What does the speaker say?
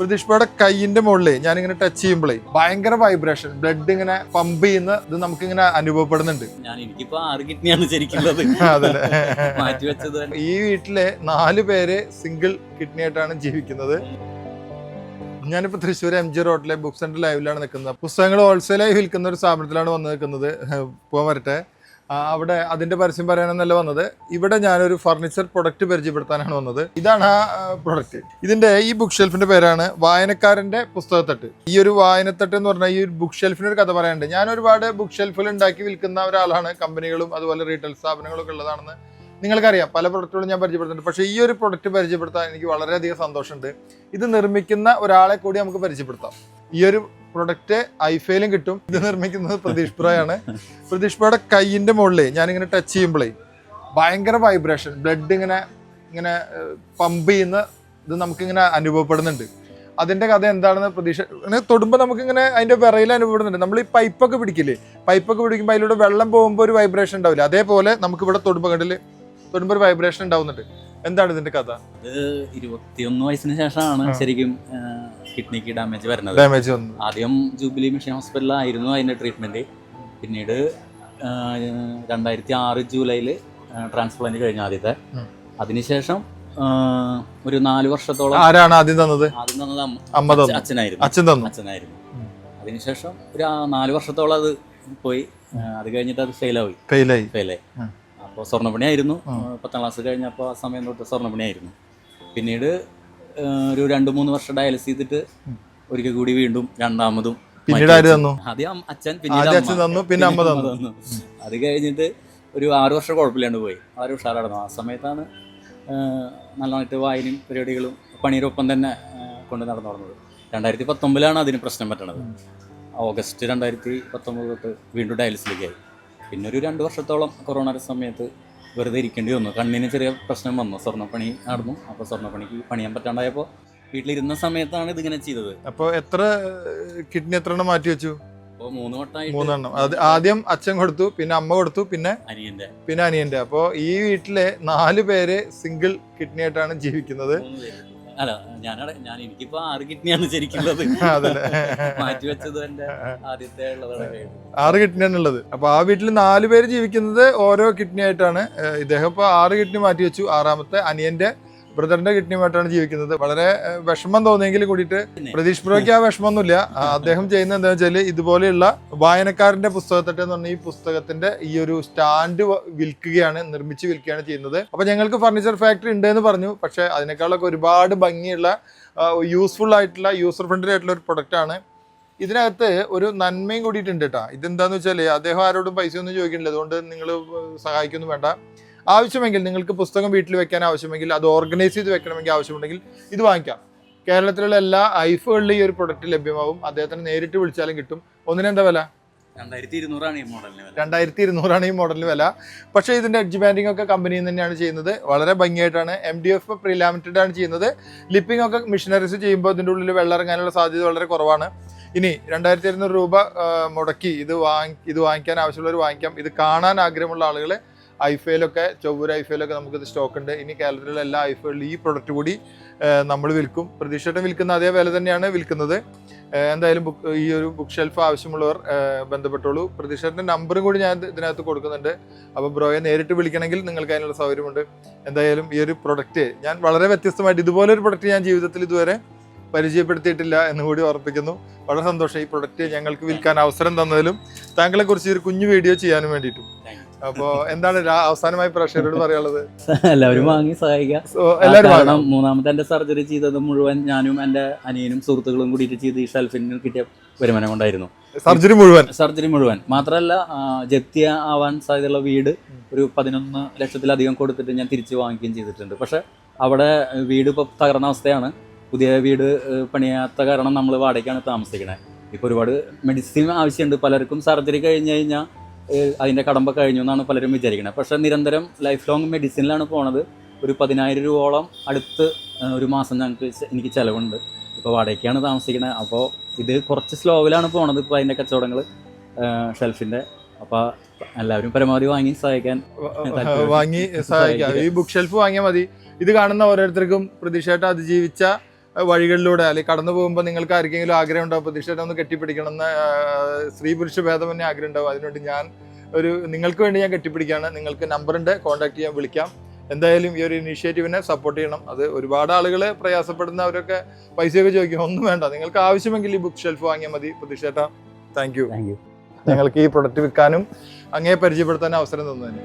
പ്രതീക്ഷയുടെ കൈയിന്റെ മുകളിൽ ഞാനിങ്ങനെ ടച്ച് ചെയ്യുമ്പോഴേ ഭയങ്കര വൈബ്രേഷൻ ബ്ലഡ് ഇങ്ങനെ പമ്പ് ചെയ്യുന്ന ഇത് നമുക്ക് ഇങ്ങനെ അനുഭവപ്പെടുന്നുണ്ട്. ഞാൻ എനിക്കിപ്പോ ആറ് കിഡ്നിയാണ് ശരിക്കുള്ളത്. മാറ്റി വെച്ചത് ഈ വീട്ടിലെ നാല് പേര് സിംഗിൾ കിഡ്നി ആയിട്ടാണ് ജീവിക്കുന്നത്. ഞാനിപ്പോൾ തൃശ്ശൂർ എം ജി റോഡിലെ ബുക്ക് സെന്റർ ലൈവിലാണ് നിൽക്കുന്നത്. പുസ്തകങ്ങൾ ഹോൾസെയിലായി വിൽക്കുന്ന ഒരു സ്ഥാപനത്തിലാണ് വന്ന് നിൽക്കുന്നത്. പോകാൻ വരട്ടെ. അവിടെ അതിന്റെ പരസ്യം പറയാനെന്നല്ല വന്നത്. ഇവിടെ ഞാനൊരു ഫർണിച്ചർ പ്രൊഡക്റ്റ് പരിചയപ്പെടുത്താനാണ് വന്നത്. ഇതാണ് ആ പ്രൊഡക്റ്റ് ഇതിന്റെ ഈ ബുക്ക് ഷെൽഫിന്റെ പേരാണ് വായനക്കാരന്റെ പുസ്തകത്തട്ട്. ഈ ഒരു വായനത്തട്ട് എന്ന് പറഞ്ഞാൽ ഈ ഒരു ബുക്ക് ഷെൽഫിന് ഒരു കഥ പറയാനുണ്ട്. ഞാൻ ഒരുപാട് ബുക്ക് ഷെൽഫിൽ ഉണ്ടാക്കി വിൽക്കുന്ന ഒരാളാണ്. കമ്പനികളും അതുപോലെ റീറ്റെയിൽ സ്ഥാപനങ്ങളൊക്കെ ഉള്ളതാണെന്ന് നിങ്ങൾക്കറിയാം. പല പ്രൊഡക്റ്റുകളും ഞാൻ പരിചയപ്പെടുത്തുന്നുണ്ട് പക്ഷേ ഈ ഒരു പ്രൊഡക്റ്റ് പരിചയപ്പെടുത്താൻ എനിക്ക് വളരെയധികം സന്തോഷമുണ്ട്. ഇത് നിർമ്മിക്കുന്ന ഒരാളെ കൂടി നമുക്ക് പരിചയപ്പെടുത്താം. ഈ ഒരു പ്രൊഡക്റ്റ് ഐഫയിലും കിട്ടും. ഇത് നിർമ്മിക്കുന്നത് പ്രതീഷ് പ്രോയാണ് പ്രതീഷ് പ്രോയുടെ കൈയിന്റെ മുകളിൽ ഞാനിങ്ങനെ ടച്ച് ചെയ്യുമ്പോഴേ ഭയങ്കര വൈബ്രേഷൻ ബ്ലഡ് ഇങ്ങനെ ഇങ്ങനെ പമ്പ് ചെയ്യുന്ന ഇത് നമുക്കിങ്ങനെ അനുഭവപ്പെടുന്നുണ്ട്. അതിന്റെ കഥ എന്താണെന്ന് പ്രതീക്ഷ ഇങ്ങനെ തൊടുമ്പോൾ നമുക്കിങ്ങനെ അതിന്റെ വിറയിൽ അനുഭവപ്പെടുന്നുണ്ട്. നമ്മൾ ഈ പൈപ്പൊക്കെ പിടിക്കില്ലേ? പൈപ്പൊക്കെ പിടിക്കുമ്പോൾ അതിലൂടെ വെള്ളം പോകുമ്പോൾ ഒരു വൈബ്രേഷൻ ഉണ്ടാവില്ല? അതേപോലെ നമുക്ക് ഇവിടെ തൊടുമ്പോൾ കണ്ടിൽ തൊടുമ്പോൾ ഒരു വൈബ്രേഷൻ ഉണ്ടാവുന്നുണ്ട്. എന്താണ് ഇതിന്റെ കഥ? ഇത് ഇരുപത്തിയൊന്ന് വയസ്സിന് ശേഷമാണ് ശരിക്കും കിഡ്നിക്ക് ഡാമേജ് വരുന്നത്. ഡാമേജ് വന്നു. ആദ്യം ജൂബിലി മിഷൻ ഹോസ്പിറ്റലിലായിരുന്നു അതിന്റെ ട്രീറ്റ്മെന്റ്. പിന്നീട് രണ്ടായിരത്തി ആറ് ജൂലൈയിൽ ട്രാൻസ്പ്ലാന്റ് കഴിഞ്ഞ ആദ്യത്തെ. അതിനുശേഷം ഒരു നാല് വർഷത്തോളം ആരാണ് ആദ്യം തന്നത്? ആദ്യം തന്നത് അമ്മ- അച്ഛനായിരുന്നു. അച്ഛൻ തന്നു. അച്ഛനായിരുന്നു. അതിനുശേഷം ഒരു നാല് വർഷത്തോളം അത് പോയി. അത് കഴിഞ്ഞിട്ട് അത് ഫെയിലായി ഫെയിലായി ഫെയിലായി. അപ്പോൾ സ്വർണപ്പണിയായിരുന്നു. പത്താം ക്ലാസ് കഴിഞ്ഞപ്പോൾ ആ സമയം തൊട്ട് സ്വർണപ്പണിയായിരുന്നു. പിന്നീട് ഒരു രണ്ട് മൂന്ന് വർഷം ഡയാലിസ് ചെയ്തിട്ട്. ഒരിക്കൽ കൂടി വീണ്ടും രണ്ടാമതും പിന്നീട് ആര് തന്നു? ആദ്യം അച്ഛൻ പിന്നീട് അച്ഛൻ തന്നു പിന്നെ അമ്മ തന്നു. അത് കഴിഞ്ഞിട്ട് ഒരു ആറ് വർഷം കുഴപ്പമില്ലാണ്ട് പോയി. വളരെ ഉഷാറായിരുന്നു. ആ സമയത്താണ് നല്ലതായിട്ട് വായനയും പരിപാടികളും പണിയൊപ്പം തന്നെ കൊണ്ട് നടന്നു തുടങ്ങുന്നത്. രണ്ടായിരത്തി പത്തൊമ്പതിലാണ് അതിന് പ്രശ്നം പറ്റണത്. ഓഗസ്റ്റ് രണ്ടായിരത്തി പത്തൊമ്പത് തൊട്ട് വീണ്ടും ഡയാലിസിലേക്ക് ആയി. പിന്നെ ഒരു രണ്ട് വർഷത്തോളം കൊറോണയുടെ സമയത്ത് വെറുതെ ഇരിക്കേണ്ടി വന്നു. കണ്ണിന് ചെറിയ പ്രശ്നം വന്നു. സ്വർണപ്പണി നടന്നു. അപ്പോൾ സ്വർണപ്പണിക്ക് പണിയാൻ പറ്റാണ്ടായപ്പോൾ വീട്ടിലിരുന്ന സമയത്താണ് ഇതിങ്ങനെ ചെയ്തത്. അപ്പോൾ എത്ര കിഡ്നി എത്ര എണ്ണം മാറ്റി വെച്ചു? അപ്പോൾ മൂന്ന് വട്ടമായി മൂന്നെണ്ണം. അത് ആദ്യം അച്ഛൻ കൊടുത്തു പിന്നെ അമ്മ കൊടുത്തു പിന്നെ അനിയന്റെ പിന്നെ അനിയന്റെ. അപ്പോൾ ഈ വീട്ടിലെ നാല് പേര് സിംഗിൾ കിഡ്നി ആയിട്ടാണ് ജീവിക്കുന്നത്. അല്ല ഞാനവിടെ ഞാൻ എനിക്കിപ്പോ ആറ് കിഡ്നിയാണ് ശരിക്കുള്ളത് മാറ്റിവെച്ചത് മാറ്റി വെച്ചത് എന്റെ ആദ്യത്തെ ഉള്ളതാണ് ആറ് കിഡ്നിയാണ് ഉള്ളത്. അപ്പൊ ആ വീട്ടിൽ നാല് പേര് ജീവിക്കുന്നത് ഓരോ കിഡ്നി ആയിട്ടാണ് ഇദ്ദേഹം ഇപ്പൊ ആറ് കിഡ്നി മാറ്റി വെച്ചു. ആറാമത്തെ അനിയന്റെ ബ്രദറിന്റെ കിഡ്നിയുമായിട്ടാണ് ജീവിക്കുന്നത്. വളരെ വിഷമം തോന്നിയെങ്കിൽ കൂടിയിട്ട് പ്രതീഷ് പ്രോയ്ക്ക് ആ വിഷമമൊന്നുമില്ല. അദ്ദേഹം ചെയ്യുന്ന എന്താ വെച്ചാൽ ഇതുപോലെയുള്ള വായനക്കാരന്റെ പുസ്തകത്തട്ട് എന്ന് പറഞ്ഞ ഈ പുസ്തകത്തിന്റെ ഈ ഒരു സ്റ്റാൻഡ് വിൽക്കുകയാണ് നിർമ്മിച്ച് വിൽക്കുകയാണ് ചെയ്യുന്നത്. അപ്പൊ ഞങ്ങൾക്ക് ഫർണിച്ചർ ഫാക്ടറി ഉണ്ട് എന്ന് പറഞ്ഞു. പക്ഷെ അതിനേക്കാളൊക്കെ ഒരുപാട് ഭംഗിയുള്ള യൂസ്ഫുൾ ആയിട്ടുള്ള യൂസർ ഫ്രണ്ട്ലി ആയിട്ടുള്ള ഒരു പ്രൊഡക്റ്റ് ആണ്. ഇതിനകത്ത് ഒരു നന്മയും കൂടിയിട്ടുണ്ട് കേട്ടോ ഇതെന്താന്ന് വെച്ചാൽ അദ്ദേഹം ആരോടും പൈസ ഒന്നും ചോദിക്കുന്നില്ല. അതുകൊണ്ട് നിങ്ങൾ സഹായിക്കൊന്നും വേണ്ട. ആവശ്യമെങ്കിൽ നിങ്ങൾക്ക് പുസ്തകം വീട്ടിൽ വെക്കാൻ ആവശ്യമെങ്കിൽ അത് ഓർഗനൈസ് ചെയ്ത് വെക്കണമെങ്കിൽ ആവശ്യമുണ്ടെങ്കിൽ ഇത് വാങ്ങിക്കാം. കേരളത്തിലുള്ള എല്ലാ ഐഫുകളിലും ഈ ഒരു പ്രൊഡക്റ്റ് ലഭ്യമാവും. അദ്ദേഹത്തിന് നേരിട്ട് വിളിച്ചാലും കിട്ടും. ഒന്നിനെന്താ വില? രണ്ടായിരത്തി ഇരുന്നൂറാണ് ഈ മോഡലിന് വില. രണ്ടായിരത്തി ഇരുന്നൂറാണ് ഈ മോഡലിന് വില. പക്ഷേ ഇതിന്റെ എഡ്ജ് ബാൻഡിംഗ് ഒക്കെ കമ്പനിയിൽ നിന്ന് തന്നെയാണ് ചെയ്യുന്നത്. വളരെ ഭംഗിയായിട്ടാണ് എം ഡി എഫ് പ്രിലാമിറ്റഡ് ആണ് ചെയ്യുന്നത്. ലിപ്പിംഗ് ഒക്കെ മിഷനറീസ് ചെയ്യുമ്പോൾ ഇതിന്റെ ഉള്ളിൽ വെള്ളം ഇറങ്ങാനുള്ള സാധ്യത വളരെ കുറവാണ്. ഇനി രണ്ടായിരത്തി ഇരുന്നൂറ് രൂപ മുടക്കി ഇത് വാങ്ങി ഇത് വാങ്ങിക്കാൻ ആവശ്യമുള്ളവർ വാങ്ങിക്കാം. ഇത് കാണാൻ ആഗ്രഹമുള്ള ആളുകൾ ഐഫയിലൊക്കെ ചൊവ്വൂർ ഐഫയിലൊക്കെ നമുക്കിത് സ്റ്റോക്ക് ഉണ്ട് ഇനി കേരളത്തിലുള്ള എല്ലാ ഐഫകളിലും ഈ പ്രൊഡക്റ്റ് കൂടി നമ്മൾ വിൽക്കും. പ്രതീക്ഷയായിട്ടും വിൽക്കുന്ന അതേ വില തന്നെയാണ് വിൽക്കുന്നത്. എന്തായാലും ബുക്ക് ഈ ഒരു ബുക്ക് ഷെൽഫ് ആവശ്യമുള്ളവർ ബന്ധപ്പെട്ടോളൂ. പ്രതീക്ഷയുടെ നമ്പറും കൂടി ഞാൻ ഇതിനകത്ത് കൊടുക്കുന്നുണ്ട്. അപ്പോൾ ബ്രോയെ നേരിട്ട് വിളിക്കണമെങ്കിൽ നിങ്ങൾക്ക് അതിനുള്ള സൗകര്യമുണ്ട്. എന്തായാലും ഈ ഒരു പ്രൊഡക്റ്റ് ഞാൻ വളരെ വ്യത്യസ്തമായിട്ട് ഇതുപോലൊരു പ്രൊഡക്റ്റ് ഞാൻ ജീവിതത്തിൽ ഇതുവരെ പരിചയപ്പെടുത്തിയിട്ടില്ല എന്ന് കൂടി ഓർപ്പിക്കുന്നു. വളരെ സന്തോഷം ഈ പ്രൊഡക്റ്റ് ഞങ്ങൾക്ക് വിൽക്കാൻ അവസരം തന്നതിലും താങ്കളെക്കുറിച്ച് ഒരു കുഞ്ഞു വീഡിയോ ചെയ്യാനും വേണ്ടിയിട്ടും. അപ്പോൾ എന്താണ് അവസാനമായി പ്രേക്ഷകരോട് പറയാനുള്ളത്? എല്ലാവരും വാങ്ങി സഹായിക്കാം. കാരണം മൂന്നാമത്തെ എന്റെ സർജറി ചെയ്തത് മുഴുവൻ ഞാനും എന്റെ അനിയനും സുഹൃത്തുക്കളും കൂടിയിട്ട് ചെയ്ത് ഈ ഷെൽഫിന് കിട്ടിയ വരുമാനം കൊണ്ടായിരുന്നു. സർജറി മുഴുവൻ? സർജറി മുഴുവൻ. മാത്രമല്ല ജപ്തി ആവാൻ സാധ്യതയുള്ള വീട് ഒരു പതിനൊന്ന് ലക്ഷത്തിലധികം കൊടുത്തിട്ട് ഞാൻ തിരിച്ചു വാങ്ങിക്കുകയും ചെയ്തിട്ടുണ്ട്. പക്ഷെ അവിടെ വീട് ഇപ്പോൾ തകർന്ന അവസ്ഥയാണ്. പുതിയ വീട് പണിയാത്ത കാരണം നമ്മൾ വാടകയ്ക്കാണ് താമസിക്കുന്നത് ഇപ്പോൾ ഒരുപാട് മെഡിസിൻ ആവശ്യമുണ്ട്. പലർക്കും സർജറി കഴിഞ്ഞു കഴിഞ്ഞാൽ അതിന്റെ കടമ്പ കഴിഞ്ഞു എന്നാണ് പലരും വിചാരിക്കുന്നത് പക്ഷേ നിരന്തരം ലൈഫ് ലോങ് മെഡിസിനിലാണ് പോണത്. ഒരു പതിനായിരം രൂപയോളം അടുത്ത് ഒരു മാസം ഞങ്ങൾക്ക് എനിക്ക് ചിലവുണ്ട്. ഇപ്പോൾ വാടകയ്ക്കാണ് താമസിക്കുന്നത് അപ്പോൾ ഇത് കുറച്ച് സ്ലോവിലാണ് പോണത് ഇപ്പോൾ അതിന്റെ കച്ചവടങ്ങൾ ഷെൽഫിന്റെ അപ്പോൾ എല്ലാവരും പരമാവധി വാങ്ങി സഹായിക്കാൻ. വാങ്ങി സഹായിക്കാം. ഈ ബുക്ക് ഷെൽഫ് വാങ്ങിയാൽ മതി. ഇത് കാണുന്ന ഓരോരുത്തർക്കും പ്രതീക്ഷയായിട്ട് അതിജീവിച്ച വഴികളിലൂടെ അല്ലെങ്കിൽ കടന്നു പോകുമ്പോൾ നിങ്ങൾക്ക് ആർക്കെങ്കിലും ആഗ്രഹം ഉണ്ടാവും പ്രതിഷ്ഠയുടെ ഒന്ന് കെട്ടിപ്പിടിക്കണം എന്ന് സ്ത്രീ പുരുഷ ഭേദം തന്നെ ആഗ്രഹം ഉണ്ടാവും അതിനുവേണ്ടി ഞാൻ ഒരു നിങ്ങൾക്ക് വേണ്ടി ഞാൻ കെട്ടിപ്പിടിക്കുകയാണ്. നിങ്ങൾക്ക് നമ്പറുണ്ട് കോൺടാക്ട് ചെയ്യാൻ വിളിക്കാം. എന്തായാലും ഈ ഒരു ഇനീഷ്യേറ്റീവിനെ സപ്പോർട്ട് ചെയ്യണം. അത് ഒരുപാട് ആളുകൾ പ്രയാസപ്പെടുന്നവരൊക്കെ പൈസയൊക്കെ ചോദിക്കും. ഒന്നും വേണ്ട. നിങ്ങൾക്ക് ആവശ്യമെങ്കിൽ ഈ ബുക്ക് ഷെൽഫ് വാങ്ങിയാൽ മതി യു താങ്ക് യു ഞങ്ങൾക്ക് ഈ പ്രൊഡക്റ്റ് വിൽക്കാനും അങ്ങേ പരിചയപ്പെടുത്താനും അവസരം തന്നതിന്.